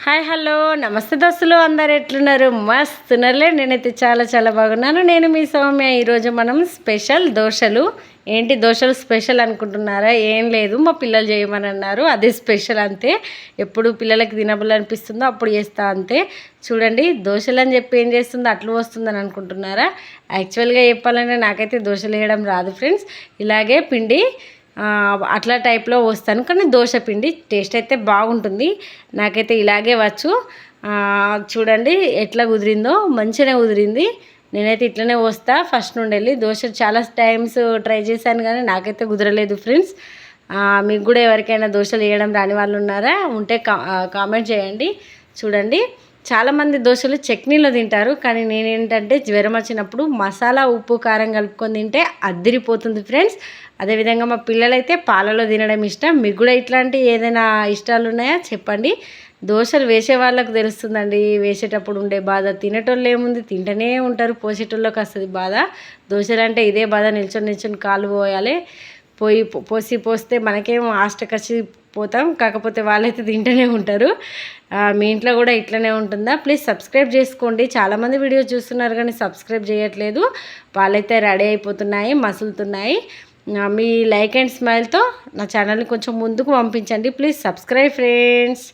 Hi hello. నమస్తే దోస్తులు అందరు ఎట్లున్నారు? మస్తున్నర్లే. నేనైతే చాలా చాలా బాగున్నాను. నేను మీ సౌమ్య. ఈరోజు మనం స్పెషల్ దోశలు. ఏంటి దోశలు స్పెషల్ అనుకుంటున్నారా? ఏం లేదు. మా పిల్లలు చేయమని అన్నారు. అదే స్పెషల్ అంతే. ఎప్పుడు పిల్లలకి తినబుల్ అనిపిస్తుందో అప్పుడు చేస్తా అంతే. చూడండి దోశలు అని చెప్పి ఏం చేస్తుందో అట్లు వస్తుందని అనుకుంటున్నారా? యాక్చువల్గా చెప్పాలంటే నాకైతే దోశలు వేయడం రాదు ఫ్రెండ్స్. ఇలాగే పిండి అట్లా టైప్లో వస్తాను. కానీ దోశ పిండి టేస్ట్ అయితే బాగుంటుంది. నాకైతే ఇలాగే వచ్చు. చూడండి ఎట్లా కుదిరిందో. మంచిగానే కుదిరింది. నేనైతే ఇట్లనే వస్తా. ఫస్ట్ నుండి వెళ్ళి దోశ చాలా టైమ్స్ ట్రై చేశాను కానీ నాకైతే కుదరలేదు ఫ్రెండ్స్. మీకు కూడా ఎవరికైనా దోశలు వేయడం రాని వాళ్ళు ఉన్నారా? ఉంటే కా కామెంట్ చేయండి. చూడండి. చాలామంది దోశలు చట్నీలో తింటారు కానీ నేనేంటంటే జ్వరం వచ్చినప్పుడు మసాలా ఉప్పు కారం కలుపుకొని తింటే అద్దిరిపోతుంది ఫ్రెండ్స్. అదేవిధంగా మా పిల్లలైతే పాలలో తినడం ఇష్టం. మీకు కూడా ఇట్లాంటి ఏదైనా ఇష్టాలు ఉన్నాయా? చెప్పండి. దోశలు వేసే వాళ్ళకు తెలుస్తుందండి వేసేటప్పుడు ఉండే బాధ. తినేటోళ్ళు ఏముంది? తింటూనే ఉంటారు పోసేటోళ్ళకి వస్తుంది బాధ. దోశలు అంటే ఇదే బాధ నిల్చొని నిల్చొని కాలు పోయాలి. పోయి పోసి పోస్తే మనకేం ఆస్టకచ్చి పోతాం కాకపోతే వాళ్ళైతే తింటూనే ఉంటారు. మీ ఇంట్లో కూడా ఇట్లనే ఉంటుందా? ప్లీజ్ సబ్స్క్రైబ్ చేసుకోండి. చాలామంది వీడియో చూస్తున్నారు కానీ సబ్స్క్రైబ్ చేయట్లేదు. వాళ్ళైతే రెడీ అయిపోతున్నాయి మసులుతున్నాయి. మీ లైక్ అండ్ స్మైల్తో నా ఛానల్ని కొంచెం ముందుకు పంపించండి. Please subscribe friends.